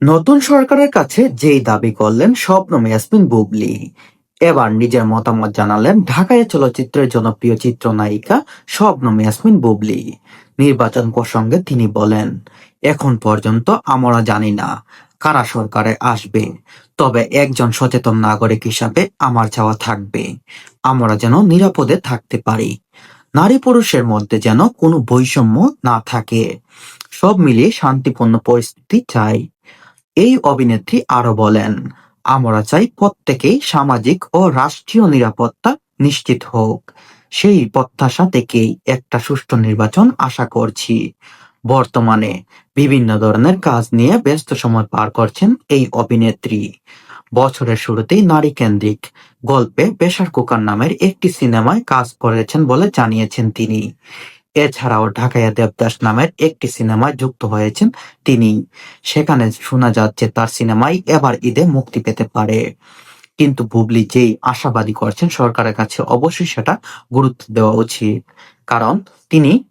নতুন সরকারের কাছে যেই দাবি করলেন স্বপ্নম ইয়াসমিন বুবলি, এবার নিজের মতামত জানালেন ঢাকায় চলচ্চিত্রের জনপ্রিয় চিত্রনায়িকা স্বপ্নম ইয়াসমিন বুবলি। নির্বাচন প্রসঙ্গে তিনি বলেন, এখন পর্যন্ত আমরা জানি না কারা সরকারে আসবে, তবে একজন সচেতন নাগরিক হিসাবে আমার চাওয়া থাকবে। আমরা যেন নিরাপদে থাকতে পারি। নারী পুরুষের মধ্যে যেন কোনো বৈষম্য না থাকে। সব মিলিয়ে শান্তিপূর্ণ পরিস্থিতি চাই। এই অভিনেত্রী আরও বলেন, আমরা চাই প্রত্যেকেই সামাজিক ও রাষ্ট্রীয় নিরাপত্তা নিশ্চিত হোক। সেই প্রত্যাশা থেকেই একটা সুষ্ঠু নির্বাচন আশা করছি। বর্তমানে বিভিন্ন ধরনের কাজ নিয়ে ব্যস্ত সময় পার করছেন এই অভিনেত্রী। বছরের শুরুতেই নারী কেন্দ্রিক গল্পে পেশার কুকার নামের একটি সিনেমায় কাজ করেছেন বলে জানিয়েছেন তিনি। এছাড়াও ঢাকাইয়া দেবদাস নামের একটি সিনেমায় যুক্ত হয়েছেন তিনি। সেখানে শোনা যাচ্ছে তার সিনেমাই এবার ঈদে মুক্তি পেতে পারে। কিন্তু বুবলি যেই আশাবাদী করছেন সরকারের কাছে অবশ্যই সেটা গুরুত্ব দেওয়া উচিত। কারণ তিনি